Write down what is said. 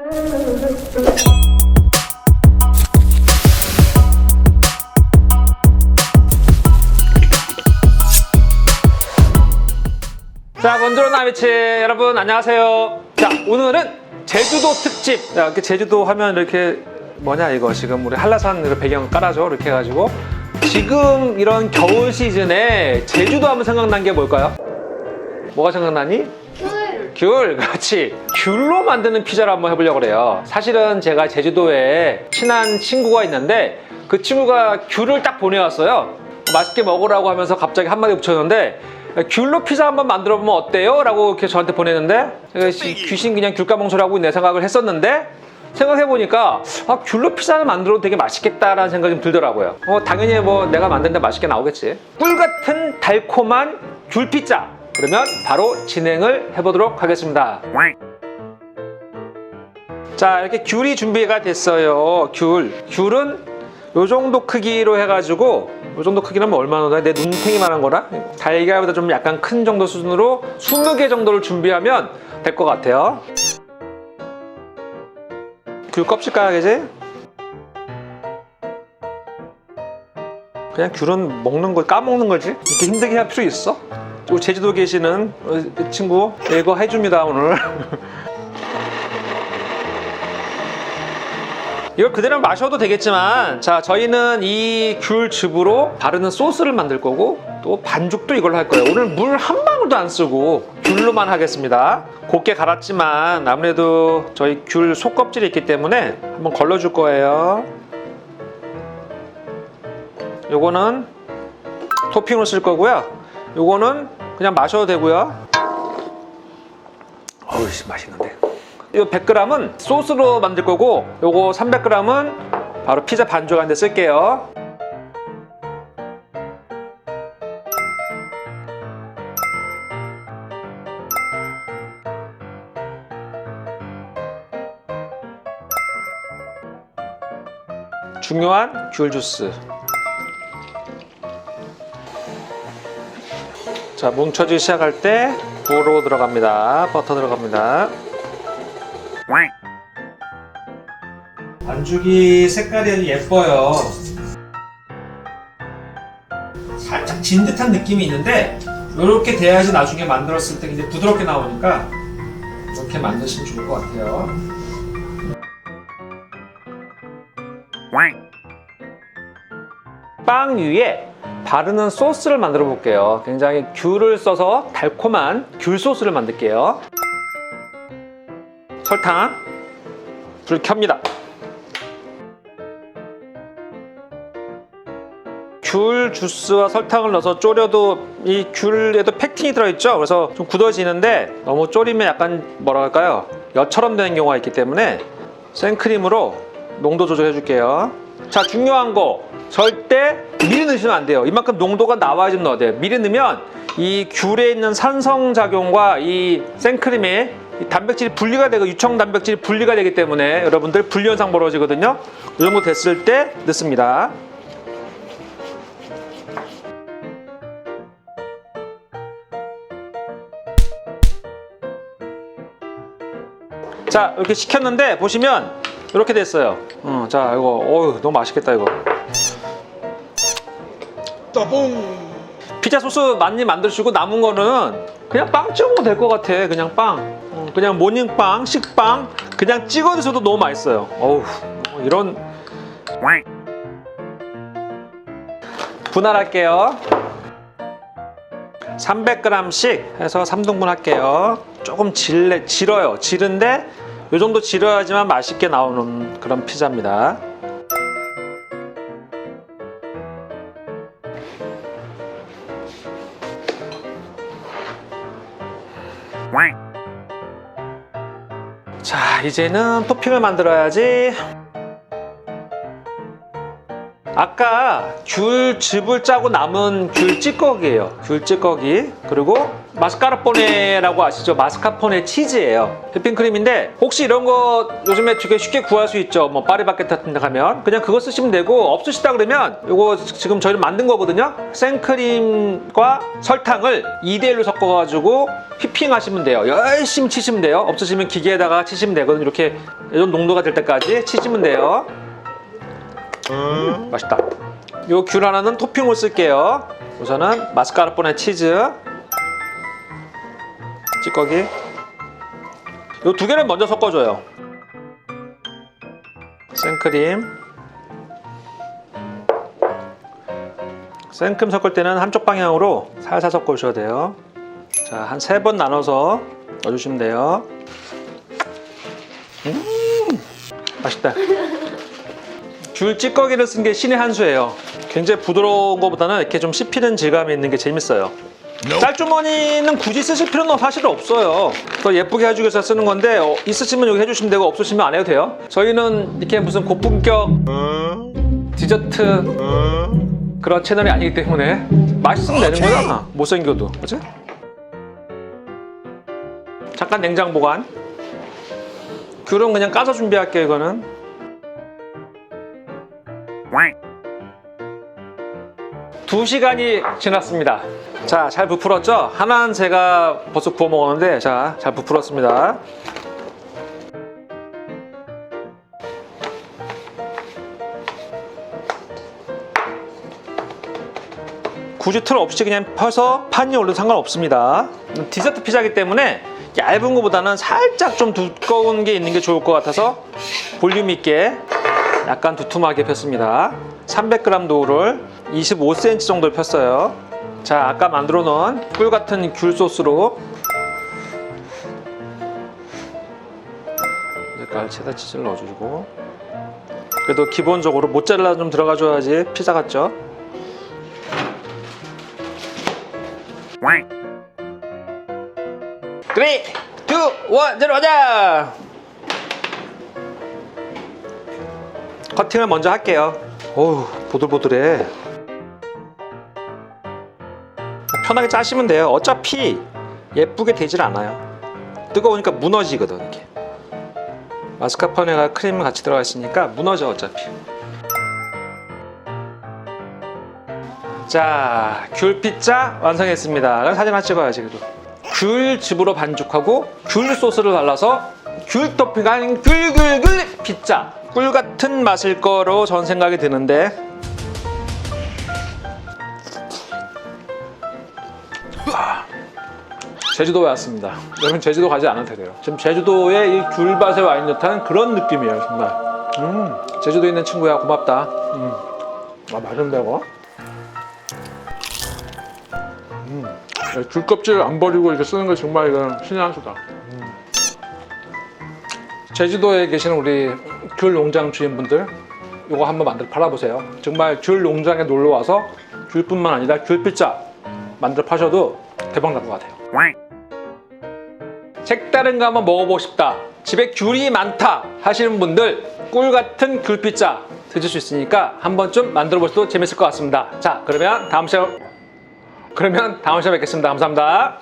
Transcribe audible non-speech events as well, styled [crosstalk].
자, 먼저 나비치 여러분 안녕하세요. 자, 오늘은 제주도 특집. 자, 이렇게 제주도 하면 이렇게 뭐냐 이거 지금 우리 한라산 배경 깔아줘 이렇게 해가지고 지금 이런 겨울 시즌에 제주도 하면 생각난 게 뭘까요? 뭐가 생각나니? 귤. 귤, 그렇지. 귤로 만드는 피자를 한번 해보려고 그래요. 사실은 제가 제주도에 친한 친구가 있는데 그 친구가 귤을 딱 보내왔어요. 맛있게 먹으라고 하면서 갑자기 한마디 붙였는데 귤로 피자 한번 만들어 보면 어때요? 라고 이렇게 저한테 보내는데 씨, 귀신 그냥 귤가몽소리 하고 내 생각을 했었는데 생각해보니까 아, 귤로 피자를 만들어도 되게 맛있겠다라는 생각이 좀 들더라고요. 어, 당연히 뭐 내가 만든데 맛있게 나오겠지. 꿀 같은 달콤한 귤 피자. 그러면 바로 진행을 해보도록 하겠습니다. 자, 이렇게 귤이 준비가 됐어요. 귤. 귤은 요 정도 크기로 해가지고 요 정도 크기라면 얼마나 돼? 내 눈탱이만한 거라? 달걀보다 좀 약간 큰 정도 수준으로 20개 정도를 준비하면 될 것 같아요. 귤 껍질 까야겠지? 그냥 귤은 먹는 거 까먹는 거지 이렇게 힘들게 할 필요 있어? 우리 제주도 계시는 어, 이 친구 이거 해줍니다 오늘. [laughs] 이걸 그대로 마셔도 되겠지만 자 저희는 이 귤즙으로 바르는 소스를 만들 거고 또 반죽도 이걸로 할 거예요. 오늘 물 한 방울도 안 쓰고 귤로만 하겠습니다. 곱게 갈았지만 아무래도 저희 귤 속껍질이 있기 때문에 한번 걸러줄 거예요. 요거는 토핑으로 쓸 거고요. 요거는 그냥 마셔도 되고요. 어우 씨 맛있는데. 이 100g은 소스로 만들 거고 요거 300g은 바로 피자 반죽하는 데 쓸게요. 중요한 귤 주스 자 뭉쳐지기 시작할 때 고로 들어갑니다 버터 들어갑니다 반죽이 색깔이 아주 예뻐요. 살짝 진 듯한 느낌이 있는데 이렇게 돼야지 나중에 만들었을 때 이제 부드럽게 나오니까 이렇게 만드시면 좋을 것 같아요. 빵 위에 바르는 소스를 만들어 볼게요. 굉장히 귤을 써서 달콤한 귤 소스를 만들게요. 설탕 불 켭니다. 귤 주스와 설탕을 넣어서 졸여도 이 귤에도 팩틴이 들어있죠. 그래서 좀 굳어지는데 너무 졸이면 약간 뭐라 할까요? 엿처럼 되는 경우가 있기 때문에 생크림으로 농도 조절해 줄게요. 자 중요한 거 절대 미리 넣으시면 안 돼요. 이만큼 농도가 나와야 좀 넣어야 돼요. 미리 넣으면 이 귤에 있는 산성 작용과 이 생크림의 이 단백질이 분리가 되고 유청 단백질이 분리가 되기 때문에 여러분들 분리 현상 벌어지거든요. 이 정도 됐을 때 넣습니다. 자 이렇게 식혔는데 보시면 이렇게 됐어요. 어, 자 이거 어우 너무 맛있겠다 이거. 피자 소스 많이 만드시고 남은 거는 그냥 빵 찍어 먹으면 될것 같아. 그냥 빵. 어, 그냥 모닝빵, 식빵 그냥 찍어 드셔도 너무 맛있어요. 어우 이런 분할할게요. 300g씩 해서 3등분 할게요. 조금 질래, 질어요. 지른데 이 정도 질어야지만 맛있게 나오는 그런 피자입니다. 자, 이제는 토핑을 만들어야지. 아까 귤즙을 짜고 남은 귤 찌꺼기예요. 귤 찌꺼기. 그리고 마스카르포네라고 아시죠? 마스카포네 치즈예요. 휘핑크림인데 혹시 이런 거 요즘에 되게 쉽게 구할 수 있죠. 뭐 파리바게트 같은 데 가면 그냥 그거 쓰시면 되고 없으시다 그러면 이거 지금 저희는 만든 거거든요. 생크림과 설탕을 2대1로 섞어가지고 휘핑 하시면 돼요. 열심히 치시면 돼요. 없으시면 기계에다가 치시면 되거든요. 이렇게 이런 농도가 될 때까지 치시면 돼요. 맛있다. 요 귤 하나는 토핑을 쓸게요. 우선은 마스카르포네 치즈 찌꺼기 요두 개를 먼저 섞어줘요. 생크림 생크림 섞을 때는 한쪽 방향으로 살살 섞어 주셔야 돼요. 자, 한 세 번 나눠서 넣어주시면 돼요. 음, 맛있다. 귤 찌꺼기를 쓴 게 신의 한 수예요. 굉장히 부드러운 것보다는 이렇게 좀 씹히는 질감이 있는 게 재밌어요. 짤주머니는 굳이 쓰실 필요는 사실 없어요. 더 예쁘게 해주기 위해서 쓰는 건데 어, 있으시면 여기 해주시면 되고 없으시면 안 해도 돼요. 저희는 이렇게 무슨 고품격 디저트 그런 채널이 아니기 때문에 맛있으면 되는 거잖아. 못생겨도 그치? 잠깐 냉장 보관. 귤은 그냥 까서 준비할게요 이거는. 두 시간이 지났습니다. 자, 잘 부풀었죠? 하나는 제가 벌써 구워 먹었는데, 자, 잘 부풀었습니다. 굳이 틀 없이 그냥 펴서 판이 올려도 상관없습니다. 디저트 피자이기 때문에 얇은 것보다는 살짝 좀 두꺼운 게 있는 게 좋을 것 같아서 볼륨 있게 약간 두툼하게 폈습니다. 300g 도우를 25cm 정도 폈어요. 자, 아까 만들어 놓은 꿀 같은 귤 소스로 색깔 체다 치즈를 넣어주고 그래도 기본적으로 모짜렐라 좀 들어가 줘야지 피자 같죠? 3, 2, 1, 들어가자! 커팅을 먼저 할게요. 어우, 보들보들해. 편하게 짜시면 돼요. 어차피 예쁘게 되질 않아요. 뜨거우니까 무너지거든, 이렇게. 마스카포네가 크림 같이 들어가 있으니까 무너져, 어차피. 자, 귤 피자 완성했습니다. 그럼 사진 하나 찍어야지, 그래도. 귤 즙으로 반죽하고 귤 소스를 발라서 귤 토핑한 귤귤귤 피자. 꿀 같은 맛일 거로 전 생각이 드는데. 제주도에 왔습니다. 여러분 제주도 가지 않아도 돼요. 지금 제주도에 이 귤밭에 와 있는 듯한 그런 느낌이에요, 정말. 음, 제주도에 있는 친구야 고맙다. 음. 아 맛있는데 이거? 네, 귤 껍질 안 버리고 이렇게 쓰는 거 정말 이건 신의 한 수다. 제주도에 계시는 우리 귤 농장 주인분들 이거 한번 만들어 팔아보세요. 정말 귤 농장에 놀러 와서 귤뿐만 아니라 귤 피자 만들어 파셔도 대박 날 것 같아요. 색다른 거 한번 먹어보고 싶다. 집에 귤이 많다 하시는 분들 꿀 같은 귤 피자 드실 수 있으니까 한 번쯤 만들어 보셔도 재밌을 것 같습니다. 자, 그러면 다음 시간 그러면 다음 시간에 뵙겠습니다. 감사합니다.